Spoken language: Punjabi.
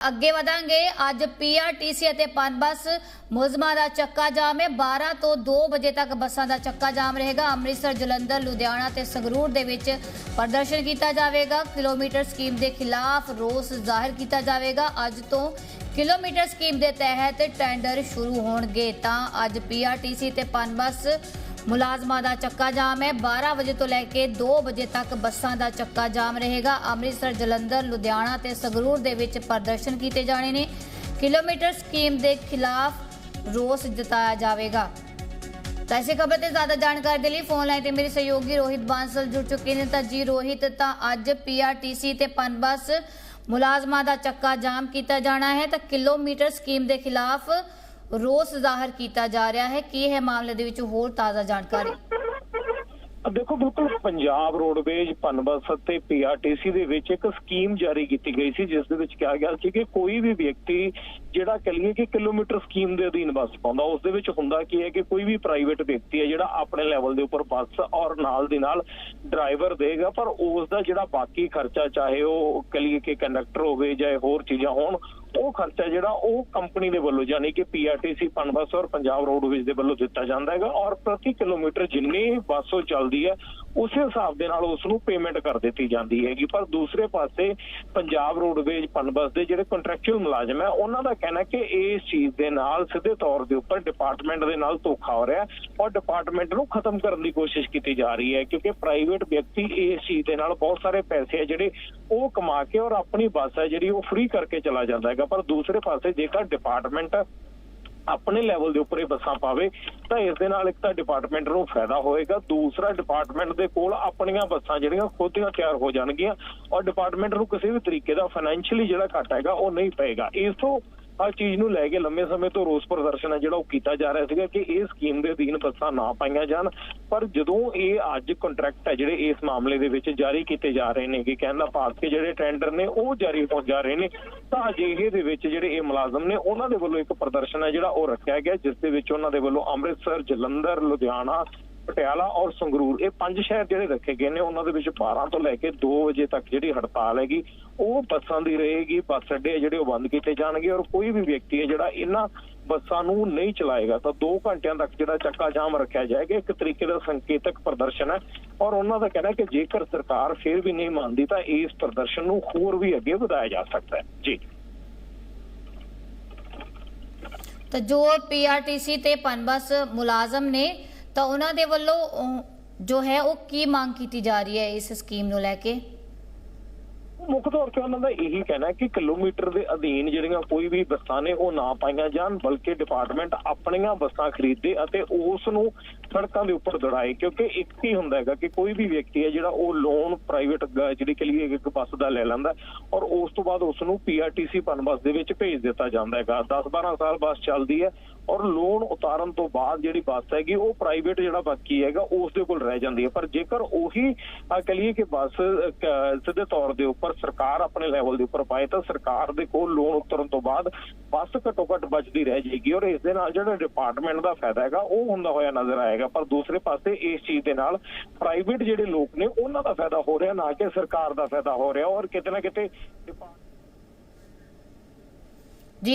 ਅੱਗੇ ਵਧਾਂਗੇ। ਅੱਜ ਪੀਆਰਟੀਸੀ ਅਤੇ ਪਨਬਸ ਮੁਲਜ਼ਮਾਂ ਦਾ ਚੱਕਾ ਜਾਮ ਹੈ। 12 ਤੋਂ 2 ਵਜੇ ਤੱਕ ਬੱਸਾਂ ਦਾ ਚੱਕਾ ਜਾਮ ਰਹੇਗਾ। ਅੰਮ੍ਰਿਤਸਰ, ਜਲੰਧਰ, ਲੁਧਿਆਣਾ ਤੇ ਸੰਗਰੂਰ ਦੇ ਵਿੱਚ ਪ੍ਰਦਰਸ਼ਨ ਕੀਤਾ ਜਾਵੇਗਾ। ਕਿਲੋਮੀਟਰ ਸਕੀਮ ਦੇ ਖਿਲਾਫ ਰੋਸ ਜ਼ਾਹਿਰ ਕੀਤਾ ਜਾਵੇਗਾ। ਅੱਜ ਤੋਂ ਕਿਲੋਮੀਟਰ ਸਕੀਮ ਦੇ ਤਹਿਤ ਟੈਂਡਰ ਸ਼ੁਰੂ ਹੋਣਗੇ। ਤਾਂ ਅੱਜ ਪੀਆਰਟੀਸੀ ਤੇ ਪਨਬਸ ਮੁਲਾਜ਼ਮਾਂ ਦਾ ਚੱਕਾ ਜਾਮ ਹੈ। 12 ਵਜੇ ਤੋਂ ਲੈ ਕੇ 2 ਵਜੇ ਤੱਕ ਬੱਸਾਂ ਦਾ ਚੱਕਾ ਜਾਮ ਰਹੇਗਾ। ਅੰਮ੍ਰਿਤਸਰ, ਜਲੰਧਰ, ਲੁਧਿਆਣਾ ਤੇ ਸੰਗਰੂਰ ਦੇ ਵਿੱਚ ਪ੍ਰਦਰਸ਼ਨ ਕੀਤੇ ਜਾਣੇ ਨੇ। ਕਿਲੋਮੀਟਰ ਸਕੀਮ ਦੇ ਖਿਲਾਫ ਰੋਸ ਜਤਾਇਆ ਜਾਵੇਗਾ। ਤਾਂ ਇਸੇ ਖਬਰ ਤੇ ਜ਼ਿਆਦਾ ਜਾਣਕਾਰੀ ਦੇ ਲਈ ਫੋਨ ਲਾਈਨ ਤੇ ਮੇਰੇ ਸਹਿਯੋਗੀ ਰੋਹਿਤ ਬਾਂਸਲ ਜੁੜ ਚੁੱਕੇ ਨੇ। ਤਾਂ ਜੀ ਰੋਹਿਤ, ਤਾਂ ਅੱਜ ਪੀਆਰਟੀਸੀ ਤੇ ਪਨਬਸ ਮੁਲਾਜ਼ਮਾਂ ਦਾ ਚੱਕਾ ਜਾਮ ਕੀਤਾ ਜਾਣਾ ਹੈ। ਤਾਂ ਕਿਲੋਮੀਟਰ ਸਕੀਮ ਦੇ ਖਿਲਾਫ ਰੋਸ ਜ਼ਾਹਰ ਕੀਤਾ ਜਾ ਰਿਹਾ ਹੈ। ਕੀ ਹੈ ਮਾਮਲੇ ਦੇ ਵਿੱਚ ਹੋਰ ਤਾਜ਼ਾ ਜਾਣਕਾਰੀ? ਦੇਖੋ, ਬਿਲਕੁਲ ਪੰਜਾਬ ਰੋਡਵੇਜ ਪਨਬਸ ਅਤੇ ਪੀਆਰਟੀਸੀ ਦੇ ਵਿੱਚ ਇੱਕ ਸਕੀਮ ਜਾਰੀ ਕੀਤੀ ਗਈ ਸੀ, ਜਿਸ ਦੇ ਵਿੱਚ ਕਿਹਾ ਗਿਆ ਸੀ ਕਿ ਕੋਈ ਵੀ ਵਿਅਕਤੀ ਜਿਹੜਾ ਕਹੀਏ ਕਿ ਕਿਲੋਮੀਟਰ ਸਕੀਮ ਦੇ ਅਧੀਨ ਬੱਸ ਪਾਉਂਦਾ, ਉਸ ਦੇ ਵਿੱਚ ਹੁੰਦਾ ਕੀ ਹੈ ਕਿ ਕੋਈ ਵੀ ਪ੍ਰਾਈਵੇਟ ਵਿਅਕਤੀ ਹੈ ਜਿਹੜਾ ਆਪਣੇ ਲੈਵਲ ਦੇ ਉੱਪਰ ਬੱਸ ਔਰ ਨਾਲ ਦੀ ਨਾਲ ਡਰਾਈਵਰ ਦੇਗਾ, ਪਰ ਉਸ ਦਾ ਜਿਹੜਾ ਬਾਕੀ ਖਰਚਾ, ਚਾਹੇ ਉਹ ਕਹੀਏ ਕਿ ਕੰਡਕਟਰ ਹੋਵੇ ਜਾਂ ਹੋਰ ਚੀਜ਼ਾਂ ਹੋਣ ਉਹ ਖਰਚਾ ਜਿਹੜਾ ਉਹ ਕੰਪਨੀ ਦੇ ਵੱਲੋਂ, ਯਾਨੀ ਕਿ ਪੀਆਰਟੀਸੀ ਪਨਬਸ ਔਰ ਪੰਜਾਬ ਰੋਡਵੇਜ ਦੇ ਵੱਲੋਂ ਦਿੱਤਾ ਜਾਂਦਾ ਹੈਗਾ ਔਰ ਪ੍ਰਤੀ ਕਿਲੋਮੀਟਰ ਜਿੰਨੀ ਬੱਸ ਉਹ ਚੱਲਦੀ ਹੈ ਉਸੇ ਹਿਸਾਬ ਦੇ ਨਾਲ ਉਸ ਨੂੰ ਪੇਮੈਂਟ ਕਰ ਦਿੱਤੀ ਜਾਂਦੀ ਹੈਗੀ। ਪਰ ਦੂਸਰੇ ਪਾਸੇ ਪੰਜਾਬ ਰੋਡਵੇਜ ਪਨਬਸ ਦੇ ਜਿਹੜੇ ਕੰਟਰੈਕਚੁਅਲ ਮੁਲਾਜ਼ਮ ਹੈ, ਉਹਨਾਂ ਦਾ ਕਹਿਣਾ ਕਿ ਇਸ ਚੀਜ਼ ਦੇ ਨਾਲ ਸਿੱਧੇ ਤੌਰ ਦੇ ਉੱਪਰ ਡਿਪਾਰਟਮੈਂਟ ਦੇ ਨਾਲ ਧੋਖਾ ਹੋ ਰਿਹਾ ਔਰ ਡਿਪਾਰਟਮੈਂਟ ਨੂੰ ਖਤਮ ਕਰਨ ਦੀ ਕੋਸ਼ਿਸ਼ ਕੀਤੀ ਜਾ ਰਹੀ ਹੈ ਕਿਉਂਕਿ ਪ੍ਰਾਈਵੇਟ ਵਿਅਕਤੀ ਇਸ ਚੀਜ਼ ਦੇ ਨਾਲ ਬਹੁਤ ਸਾਰੇ ਪੈਸੇ ਆ ਜਿਹੜੇ ਉਹ ਕਮਾ ਕੇ ਔਰ ਆਪਣੀ ਬੱਸ ਹੈ ਜਿਹੜੀ ਉਹ ਫ੍ਰੀ ਕਰਕੇ ਚਲਾ ਜਾਂਦਾ ਹੈਗਾ। ਪਰ ਦੂਸਰੇ ਪਾਸੇ ਜੇਕਰ ਡਿਪਾਰਟਮੈਂਟ ਆਪਣੇ ਲੈਵਲ ਦੇ ਉੱਪਰ ਇਹ ਬੱਸਾਂ ਪਾਵੇ, ਤਾਂ ਇਸ ਦੇ ਨਾਲ ਇੱਕ ਤਾਂ ਡਿਪਾਰਟਮੈਂਟ ਨੂੰ ਫਾਇਦਾ ਹੋਏਗਾ, ਦੂਸਰਾ ਡਿਪਾਰਟਮੈਂਟ ਦੇ ਕੋਲ ਆਪਣੀਆਂ ਬੱਸਾਂ ਜਿਹੜੀਆਂ ਖੁਦ ਦੀਆਂ ਤਿਆਰ ਹੋ ਜਾਣਗੀਆਂ, ਔਰ ਡਿਪਾਰਟਮੈਂਟ ਨੂੰ ਕਿਸੇ ਵੀ ਤਰੀਕੇ ਦਾ ਫਾਈਨੈਂਸ਼ੀਅਲੀ ਜਿਹੜਾ ਘਾਟਾ ਹੈਗਾ ਉਹ ਨਹੀਂ ਪਏਗਾ। ਇਸ ਤੋਂ ਹਰ ਚੀਜ਼ ਨੂੰ ਲੈ ਕੇ ਲੰਮੇ ਸਮੇਂ ਤੋਂ ਰੋਸ ਪ੍ਰਦਰਸ਼ਨ ਹੈ, ਜਿਹੜਾ ਉਹ ਕੀਤਾ ਜਾ ਰਿਹਾ ਸੀਗਾ ਕਿ ਇਹ ਸਕੀਮ ਦੇ ਅਧੀਨ ਬੱਸਾਂ ਨਾ ਪਾਈਆਂ ਜਾਣ। ਪਰ ਜਦੋਂ ਇਹ ਅੱਜ ਕੰਟਰੈਕਟ ਹੈ, ਜਿਹੜੇ ਇਸ ਮਾਮਲੇ ਦੇ ਵਿੱਚ ਜਾਰੀ ਕੀਤੇ ਜਾ ਰਹੇ ਨੇ, ਕਿ ਕਹਿਣ ਦਾ ਭਾਵ ਜਿਹੜੇ ਟੈਂਡਰ ਨੇ, ਉਹ ਜਾਰੀ ਹੋ ਜਾ ਰਹੇ ਨੇ, ਤਾਂ ਅਜਿਹੇ ਦੇ ਵਿੱਚ ਜਿਹੜੇ ਇਹ ਮੁਲਾਜ਼ਮ ਨੇ, ਉਹਨਾਂ ਦੇ ਵੱਲੋਂ ਇੱਕ ਪ੍ਰਦਰਸ਼ਨ ਹੈ, ਜਿਹੜਾ ਉਹ ਰੱਖਿਆ ਗਿਆ, ਜਿਸ ਦੇ ਵਿੱਚ ਉਹਨਾਂ ਦੇ ਵੱਲੋਂ ਅੰਮ੍ਰਿਤਸਰ, ਜਲੰਧਰ, ਲੁਧਿਆਣਾ ਪਟਿਆਲਾ ਔਰ ਸੰਗਰੂਰ, ਇਹ ਪੰਜ ਸ਼ਹਿਰ ਜਿਹੜੇ ਰੱਖੇ ਗਏ ਨੇ, ਉਹਨਾਂ ਦੇ ਵਿੱਚ 12 ਤੋਂ ਲੈ ਕੇ 2 ਵਜੇ ਤੱਕ ਜਿਹੜੀ ਹੜਤਾਲ ਹੈਗੀ, ਉਹ ਬੱਸਾਂ ਦੀ ਰਹੇਗੀ, ਬੱਸ ਅੱਡੇ ਜਿਹੜੇ ਉਹ ਬੰਦ ਕੀਤੇ ਜਾਣਗੇ ਔਰ ਕੋਈ ਵੀ ਵਿਅਕਤੀ ਹੈ ਜਿਹੜਾ ਇਹਨਾਂ ਬੱਸਾਂ ਨੂੰ ਨਹੀਂ ਚਲਾਏਗਾ, ਤਾਂ 2 ਘੰਟਿਆਂ ਤੱਕ ਜਿਹੜਾ ਚੱਕਾ ਜਾਮ ਰੱਖਿਆ ਜਾਏਗਾ, ਇੱਕ ਤਰੀਕੇ ਦਾ ਸੰਕੇਤਕ ਪ੍ਰਦਰਸ਼ਨ ਹੈ ਔਰ ਉਹਨਾਂ ਦਾ ਕਹਿਣਾ ਹੈ ਕਿ ਜੇਕਰ ਸਰਕਾਰ ਫਿਰ ਵੀ ਨਹੀਂ ਮੰਨਦੀ, ਤਾਂ ਇਸ ਪ੍ਰਦਰਸ਼ਨ ਨੂੰ ਹੋਰ ਵੀ ਅੱਗੇ ਵਧਾਇਆ ਜਾ ਸਕਦਾ ਹੈ। ਜੀ। ਤਾਂ ਜੋ ਪੀਆਰਟੀਸੀ ਤੇ ਪਨਬਸ ਮੁਲਾਜ਼ਮ ਨੇ ਤਾਂ ਉਹਨਾਂ ਦੇ ਵੱਲੋਂ ਜੋ ਹੈ, ਉਹ ਕੀ ਮੰਗ ਕੀਤੀ ਜਾ ਰਹੀ ਹੈ ਇਸ ਸਕੀਮ ਨੂੰ ਲੈ ਕੇ? ਮੁੱਖ ਤੌਰ ਤੇ ਉਹਨਾਂ ਦਾ ਇਹੀ ਕਹਿਣਾ ਕਿ ਕਿਲੋਮੀਟਰ ਦੇ ਅਧੀਨ ਜਿਹੜੀਆਂ ਕੋਈ ਵੀ ਬੱਸਾਂ ਨੇ, ਉਹ ਨਾ ਪਾਈਆਂ ਜਾਣ, ਬਲਕਿ ਡਿਪਾਰਟਮੈਂਟ ਆਪਣੀਆਂ ਬੱਸਾਂ ਖਰੀਦੇ ਅਤੇ ਉਸ ਨੂੰ ਸੜਕਾਂ ਦੇ ਉੱਪਰ ਦੜਾਏ। ਕਿਉਂਕਿ ਇੱਕ ਹੀ ਹੁੰਦਾ ਹੈਗਾ ਕਿ ਕੋਈ ਵੀ ਵਿਅਕਤੀ ਹੈ ਜਿਹੜਾ ਉਹ ਲੋਨ ਪ੍ਰਾਈਵੇਟ ਜਿਹੜੀ ਕਿ ਲਈ ਇੱਕ ਬੱਸ ਦਾ ਲੈ ਲੈਂਦਾ ਔਰ ਉਸ ਤੋਂ ਬਾਅਦ ਉਸ ਨੂੰ ਪੀਆਰਟੀਸੀ ਪਨ ਬੱਸ ਦੇ ਵਿੱਚ ਭੇਜ ਦਿੱਤਾ ਜਾਂਦਾ ਹੈਗਾ। 10-12 ਸਾਲ ਬੱਸ ਚੱਲਦੀ ਹੈ ਔਰ ਲੋਨ ਉਤਾਰਨ ਤੋਂ ਬਾਅਦ ਜਿਹੜੀ ਬੱਸ ਹੈਗੀ, ਉਹ ਪ੍ਰਾਈਵੇਟ ਜਿਹੜਾ ਬਾਕੀ ਹੈਗਾ ਉਸ ਦੇ ਕੋਲ ਰਹਿ ਜਾਂਦੀ ਹੈ। ਪਰ ਜੇਕਰ ਉਹੀ ਆ ਲਈਏ ਕਿ ਬੱਸ ਸਿੱਧੇ ਤੌਰ ਦੇ ਉੱਪਰ ਸਰਕਾਰ ਆਪਣੇ ਲੈਵਲ ਦੇ ਉੱਪਰ ਪਾਏ, ਤਾਂ ਸਰਕਾਰ ਦੇ ਕੋਲ ਲੋਨ ਉਤਰਨ ਤੋਂ ਬਾਅਦ ਬੱਸ ਘੱਟੋ ਘੱਟ ਬਚਦੀ ਰਹਿ ਜਾਏਗੀ। ਔਰ ਇਸ ਦੇ ਨਾਲ ਜਿਹੜਾ ਡਿਪਾਰਟਮੈਂਟ ਦਾ ਫਾਇਦਾ ਹੈਗਾ, ਉਹ ਹੁੰਦਾ ਹੋਇਆ ਨਜ਼ਰ ਆਏਗਾ। ਪਰ ਦੂਸਰੇ ਪਾਸੇ ਇਸ ਚੀਜ਼ ਦੇ ਨਾਲ ਪ੍ਰਾਈਵੇਟ ਜਿਹੜੇ ਲੋਕ ਨੇ, ਉਹਨਾਂ ਦਾ ਫਾਇਦਾ ਹੋ ਰਿਹਾ, ਨਾ ਕਿ ਸਰਕਾਰ ਦਾ ਫਾਇਦਾ ਹੋ ਰਿਹਾ। ਔਰ ਕਿਤੇ ਨਾ ਕਿਤੇ ਡਿਪਾਰਟਮੈਂਟ